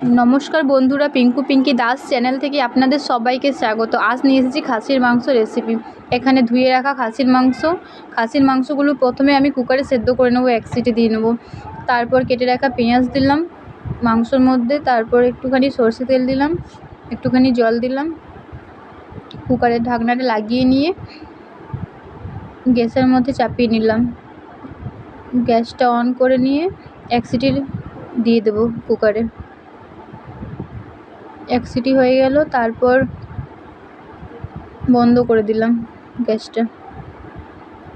নমস্কার বন্ধুরা, পিঙ্কু পিঙ্কি দাস চ্যানেল থেকে আপনাদের সবাইকে স্বাগত। আজ নিয়ে এসেছি খাসির মাংস রেসিপি এখানে ধুয়ে রাখা খাসির মাংস। খাসির মাংসগুলো প্রথমে আমি কুকারে সেদ্ধ করে নেব, এক সিটি দিয়ে নেব। তারপর কেটে রাখা পেঁয়াজ দিলাম মাংসর মধ্যে। তারপর একটুখানি সর্ষে তেল দিলাম, একটুখানি জল দিলাম। কুকারের ঢাকনাটা লাগিয়ে নিয়ে গ্যাসের মধ্যে চাপিয়ে নিলাম। গ্যাসটা অন করে নিয়ে এক সিটির দিয়ে দেবো কুকারে এক সিটি হয়ে গেল, তারপর বন্ধ করে দিলাম গ্যাসটা।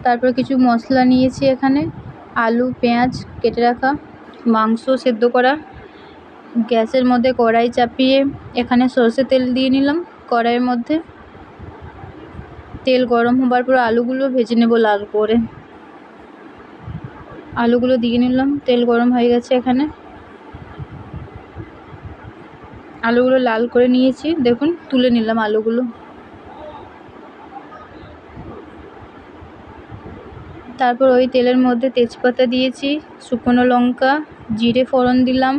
তারপর কিছু মশলা নিয়েছি এখানে, আলু, পেঁয়াজ কেটে রাখা, মাংস সেদ্ধ করা, গ্যাসের মধ্যে কড়াই চাপিয়ে এখানে সর্ষে তেল দিয়ে নিলাম কড়াইয়ের মধ্যে। তেল গরম হবার পর আলুগুলো ভেজে নেব লাল করে। আলুগুলো দিয়ে নিলাম, তেল গরম হয়ে গেছে এখানে। আলুগুলো লাল করে নিয়েছি। দেখুন, তুলে নিলাম আলুগুলো। তারপর ওই তেলের মধ্যে তেজপাতা দিয়েছি, শুকনো লঙ্কা, জিরে ফোড়ন দিলাম।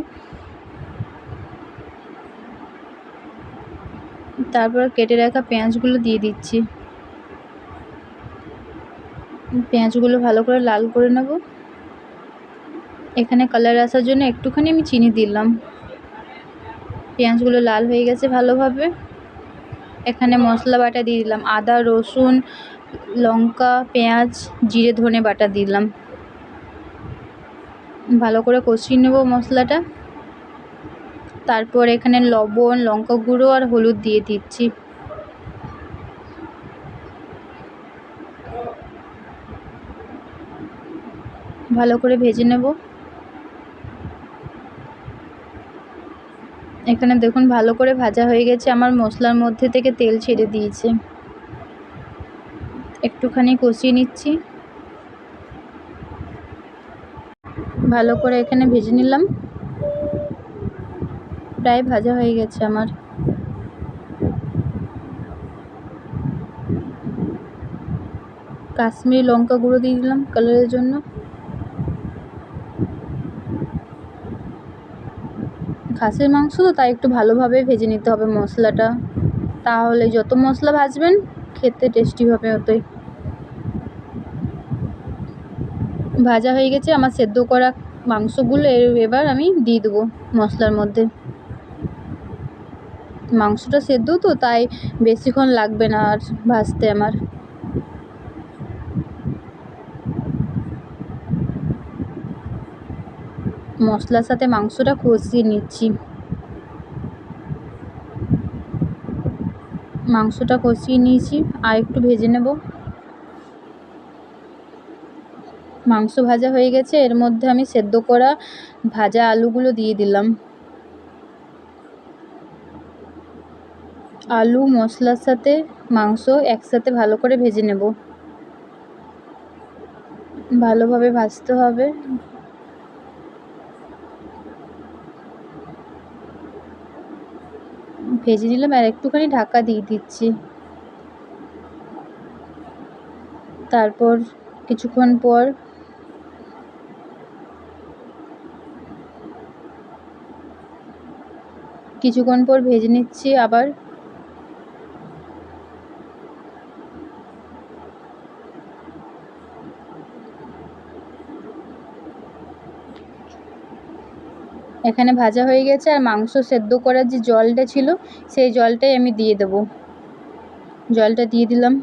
তারপর কেটে রাখা পেঁয়াজগুলো দিয়ে দিচ্ছি। পেঁয়াজগুলো ভালো করে লাল করে নেব। এখানে কালার আসার জন্য একটুখানি আমি চিনি দিলাম। পেঁয়াজগুলো লাল হয়ে গেছে ভালোভাবে। এখানে মশলা বাটা দিয়ে দিলাম, আদা, রসুন, লঙ্কা, পেঁয়াজ, জিরে, ধনে বাটা দিলাম। ভালো করে কষিয়ে নেব মশলাটা। তারপর এখানে লবণ, লঙ্কা গুঁড়ো আর হলুদ দিয়ে দিচ্ছি। ভালো করে ভেজে নেব। এখানে দেখুন ভালো করে ভাজা হয়ে গেছে। আমার মশলার মধ্যে থেকে তেল ছেড়ে দিয়েছে। একটুখানি কষিয়ে নিচ্ছি। ভালো করে এখানে ভেজে নিলাম। প্রায় ভাজা হয়ে গেছে আমার। কাশ্মীরি লঙ্কা গুঁড়ো দিয়ে দিলাম কালারের জন্য। খাসির মাংস, তো তাই একটু ভালোভাবে ভেজে নিতে হবে মশলাটা। তাহলে যত মশলা ভাজবেন, খেতে টেস্টি হবে অতই ভাজা হয়ে গেছে, আমার সেদ্ধ করা মাংসগুলো এবার আমি দিয়ে দেবো মশলার মধ্যে। মাংসটা সেদ্ধ তো, তাই বেশিক্ষণ লাগবে না আর ভাজতে আমার। মশলার সাথে মাংসটা কষিয়ে নিচ্ছি। মাংসটা কষিয়ে নিয়েছি, আর একটু ভেজে নেব। মাংস ভাজা হয়ে গেছে, এর মধ্যে আমি সেদ্ধ করা ভাজা আলুগুলো দিয়ে দিলাম। আলু, মশলার সাথে মাংস একসাথে ভালো করে ভেজে নেব। ভালোভাবে ভাজতে হবে। ভেজে নিলাম আর একটুখানি ঢাকা দিয়ে দিচ্ছি। তারপর কিছুক্ষণ পর কিছুক্ষণ পর ভেজে নিচ্ছি, আবার এখানে ভাজা হয়ে গেছে আর মাংস সেদ্ধ করার যে জলটা ছিল, সেই জলটাই আমি দিয়ে দেবো। জলটা দিয়ে দিলাম।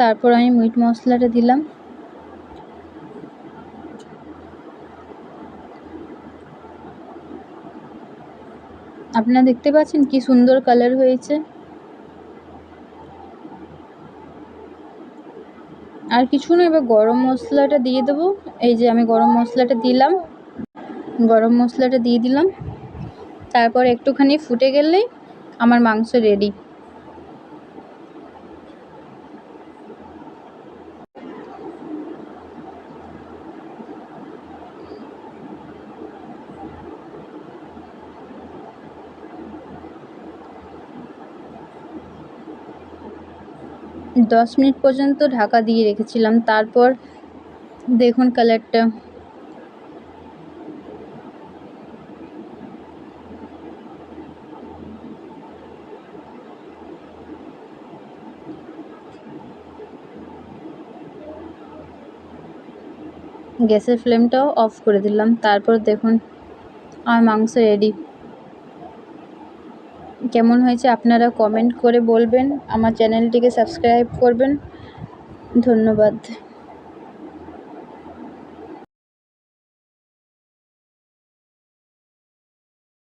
তারপর আমি মিট মশলাটা দিলাম। আপনারা দেখতে পাচ্ছেন কি সুন্দর কালার হয়েছে? আর কিছু না, এবার গরম মশলাটা দিয়ে দেবো। এই যে আমি গরম মশলাটা দিলাম। গরম মশলাটা দিয়ে দিলাম। তারপর একটুখানি ফুটে গেলেই আমার মাংস রেডি দশ মিনিট পর্যন্ত ঢাকা দিয়ে রেখেছিলাম। তারপর দেখুন কালারটা গ্যাসের ফ্লেমটাও অফ করে দিলাম। তারপর দেখুন আমার মাংস রেডি কেমন হয়েছে আপনারা কমেন্ট করে বলবেন। আমার চ্যানেলটিকে সাবস্ক্রাইব করবেন। ধন্যবাদ।